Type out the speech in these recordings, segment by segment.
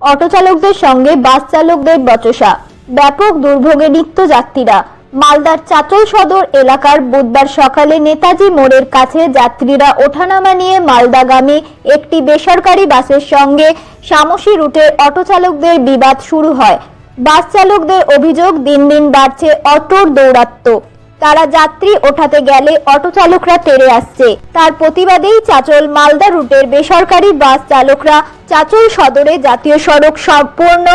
Auto চালকদের সঙ্গে বাস চালকদের বচসা। ব্যাপক দুর্ভোগে নিত্য যাত্রীরা। মালদার চাচল সদর এলাকার বুধবার সকালে নেতাজি মোড়ের কাছে যাত্রীরা ওঠানামা নিয়ে মালদাগামী একটি বেসরকারি বাসের সঙ্গে সামসি রুটের অটো চালকদের বিবাদ শুরু হয়। বাস চালকদের অভিযোগ, দিন দিন বাড়ছে অটোর দৌরাত্ম্য। তারা যাত্রী ওঠাতে গেলে অটো চালকরা তেড়ে আসছে। তার প্রতিবাদেই চাচল মালদা রুটের বেসরকারি বাস চালকরা চাচল সদরে জাতীয় সড়ক সম্পূর্ণ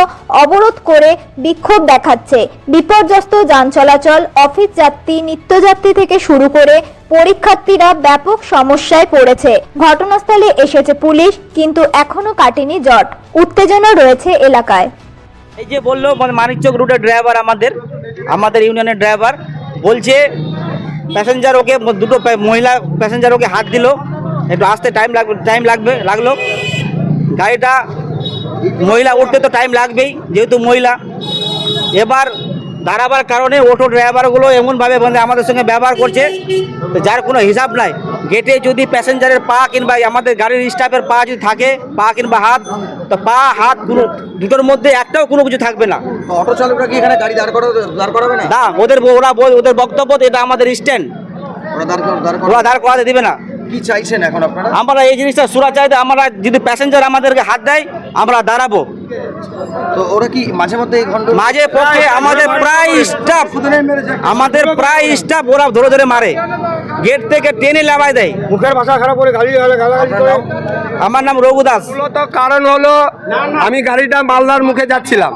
অবরোধ করে বিক্ষোভ দেখাচ্ছে। বিপর্যস্ত যান চলাচল, অফিস যাত্রী, নিত্যযাত্রী থেকে শুরু করে পরীক্ষার্থীরা ব্যাপক সমস্যায় পড়েছে। ঘটনাস্থলে এসেছে পুলিশ, কিন্তু এখনও কাটেনি জট। উত্তেজনা রয়েছে এলাকায়। এই যে বলল মানে মানিকচক রুটের ড্রাইভার আমাদের আমাদের ইউনিয়নের ড্রাইভার বলছে প্যাসেঞ্জার ওকে দুটো মহিলা প্যাসেঞ্জার ওকে হাত দিল। একটু আসতে টাইম লাগবে টাইম লাগবে, লাগল। গাড়িটা মহিলা উঠতে তো টাইম লাগবেই, যেহেতু মহিলা। এবার দাঁড়াবার কারণে অটো ড্রাইভারগুলো এমনভাবে মানে আমাদের সঙ্গে ব্যবহার করছে, যার কোনো হিসাব নাই। গেটে যদি প্যাসেঞ্জারের পা কিংবা আমাদের গাড়ির স্টাফের পা যদি থাকে পা কিংবা হাত তো পা হাত কোনো দুটোর মধ্যে একটাও কোনো কিছু থাকবে না। অটো চালকরা কি এখানে গাড়ি দাঁড় করাবে দাঁড় করাবে না? না ওদের ওরা ওদের বক্তব্য এটা আমাদের স্ট্যান্ড। ওরা দাঁড় কর- দাঁড় ওরা করাতে দিবে না। কি চাইছেন এখন আপনারা? আমরা এই জিনিসটা সুরা চাইতে আমরা যদি প্যাসেঞ্জার আমাদেরকে হাত দেয় আমরা দাঁড়াবো। তো ওরা কি মাঝে মধ্যে মাঝে পক্ষে আমাদের প্রায় স্টাফ আমাদের প্রায় স্টাফ ওরা ধরে ধরে মারে। গেট থেকে টেনে লাগাই দেয়। মুখের ভাষা খারাপ করে গাড়ি আমার নাম রঘু দাস। মূলত কারণ হলো আমি গাড়িটা মালদার মুখে যাচ্ছিলাম।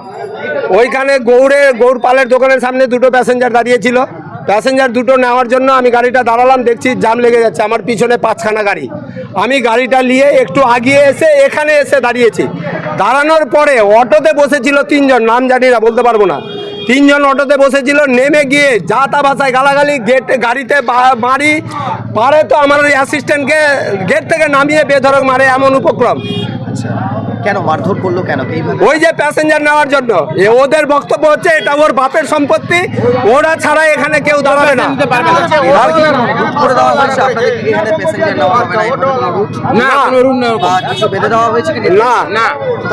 ওইখানে গৌড়ে গৌড় পালের দোকানের সামনে দুটো প্যাসেঞ্জার দাঁড়িয়েছিল। প্যাসেঞ্জার দুটো নেওয়ার জন্য আমি গাড়িটা দাঁড়ালাম দেখছি জাম লেগে যাচ্ছে আমার পিছনে পাঁচখানা গাড়ি। আমি গাড়িটা নিয়ে একটু আগিয়ে এসে এখানে এসে দাঁড়িয়েছি। দাঁড়ানোর পরে অটোতে বসেছিল তিনজন, নাম জানি না, বলতে পারব না। তিনজন অটোতে বসেছিল, নেমে গিয়ে যা তা ভাষায় গালাগালি, গেটে, গাড়িতে মারি। পারে তো আমার অ্যাসিস্ট্যান্টকে গেট থেকে নামিয়ে বেধরক মারে, এমন উপক্রম। কেন মারধর করল কেন? এইভাবে ওই যে প্যাসেঞ্জার নেওয়ার জন্য। এ ওদের বক্তব্য হচ্ছে এটা ওর বাপের সম্পত্তি ওরা ছাড়া এখানে কেউ দাঁড়াবে না।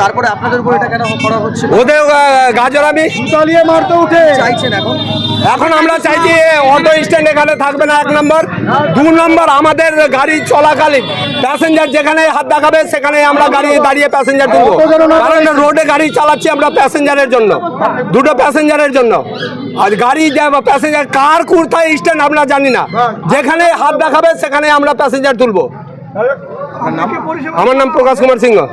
তারপরে আপনাদের উপর এটা কেন করা হচ্ছে? ওদের গাজর আমি চালিয়ে মারতে উঠে। চাইছেন এখন? এখন আমরা চাইছি অটো স্ট্যান্ড এখানে থাকবে না এক নম্বর দু নম্বর আমাদের গাড়ি চলাকালীন। প্যাসেঞ্জার যেখানে হাত দেখাবে সেখানে আমরা গাড়ি দাঁড়িয়ে প্যাসেঞ্জার তুলবো। কারণ রোডে গাড়ি চালাচ্ছি আমরা প্যাসেঞ্জারের জন্য। দুটো প্যাসেঞ্জারের জন্য। আর গাড়ি প্যাসেঞ্জার কার কোথায় স্ট্যান্ড আমরা জানি না। যেখানে হাত দেখাবে সেখানে আমরা প্যাসেঞ্জার তুলবো। আমার নাম প্রকাশ কুমার সিংহ।